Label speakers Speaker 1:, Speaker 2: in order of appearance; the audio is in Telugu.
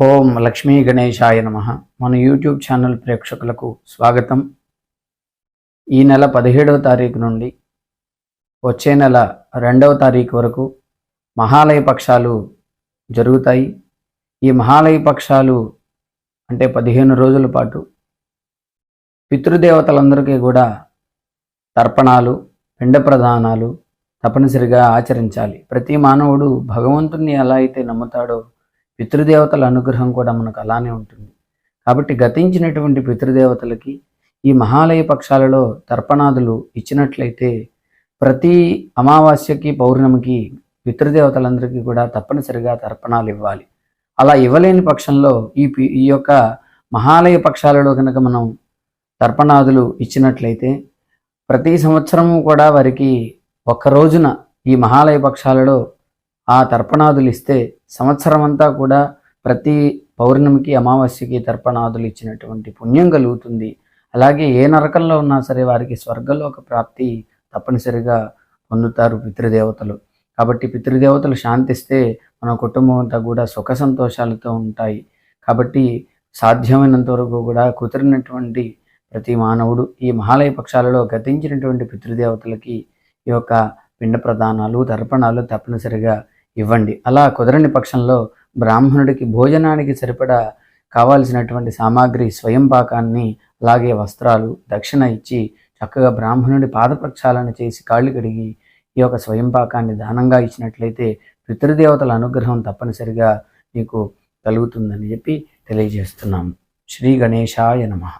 Speaker 1: ఓం లక్ష్మీ గణేశాయ నమ. మన యూట్యూబ్ ఛానల్ ప్రేక్షకులకు స్వాగతం. ఈ నెల పదిహేడవ తారీఖు నుండి వచ్చే నెల రెండవ తారీఖు వరకు మహాలయ పక్షాలు జరుగుతాయి. ఈ మహాలయ పక్షాలు అంటే పదిహేను రోజుల పాటు పితృదేవతలందరికీ కూడా తర్పణాలు పిండ ప్రదానాలు తప్పనిసరిగా ఆచరించాలి. ప్రతి మానవుడు భగవంతుణ్ణి ఎలా అయితే నమ్ముతాడో పితృదేవతల అనుగ్రహం కూడా మనకు అలానే ఉంటుంది. కాబట్టి గతించినటువంటి పితృదేవతలకి ఈ మహాలయ పక్షాలలో తర్పణాదులు ఇచ్చినట్లయితే ప్రతి అమావాస్యకి పౌర్ణమికి పితృదేవతలందరికీ కూడా తప్పనిసరిగా తర్పణాలు ఇవ్వాలి. అలా ఇవ్వలేని పక్షంలో ఈ పి- ఈ యొక్క మహాలయ పక్షాలలో కనుక మనం తర్పణాదులు ఇచ్చినట్లయితే ప్రతి సంవత్సరము కూడా వారికి ఒక్క రోజున ఈ మహాలయ పక్షాలలో ఆ తర్పణాదులు ఇస్తే సంవత్సరం అంతా కూడా ప్రతి పౌర్ణమికి అమావాస్యకి తర్పణాదులు ఇచ్చినటువంటి పుణ్యం కలుగుతుంది. అలాగే ఏ నరకంలో ఉన్నా సరే వారికి స్వర్గలోక ప్రాప్తి తప్పనిసరిగా పొందుతారు పితృదేవతలు. కాబట్టి పితృదేవతలు శాంతిస్తే మన కుటుంబం అంతా కూడా సుఖ సంతోషాలతో ఉంటాయి. కాబట్టి సాధ్యమైనంత వరకు కూడా కుదిరినటువంటి ప్రతి మానవుడు ఈ మహాలయ పక్షాలలో గతించినటువంటి పితృదేవతలకి ఈ యొక్క పిండ ప్రదానాలు తర్పణాలు తప్పనిసరిగా ఇవ్వండి. అలా కుదరని పక్షంలో బ్రాహ్మణుడికి భోజనానికి సరిపడా కావాల్సినటువంటి సామాగ్రి స్వయం పాకాన్ని అలాగే వస్త్రాలు దక్షిణ ఇచ్చి చక్కగా బ్రాహ్మణుడి పాదప్రక్షాళన చేసి కాళ్ళు కడిగి ఈ యొక్క స్వయం పాకాన్ని దానంగా ఇచ్చినట్లయితే పితృదేవతల అనుగ్రహం తప్పనిసరిగా మీకు కలుగుతుందని చెప్పి తెలియజేస్తున్నాము శ్రీ గణేశాయ నమః.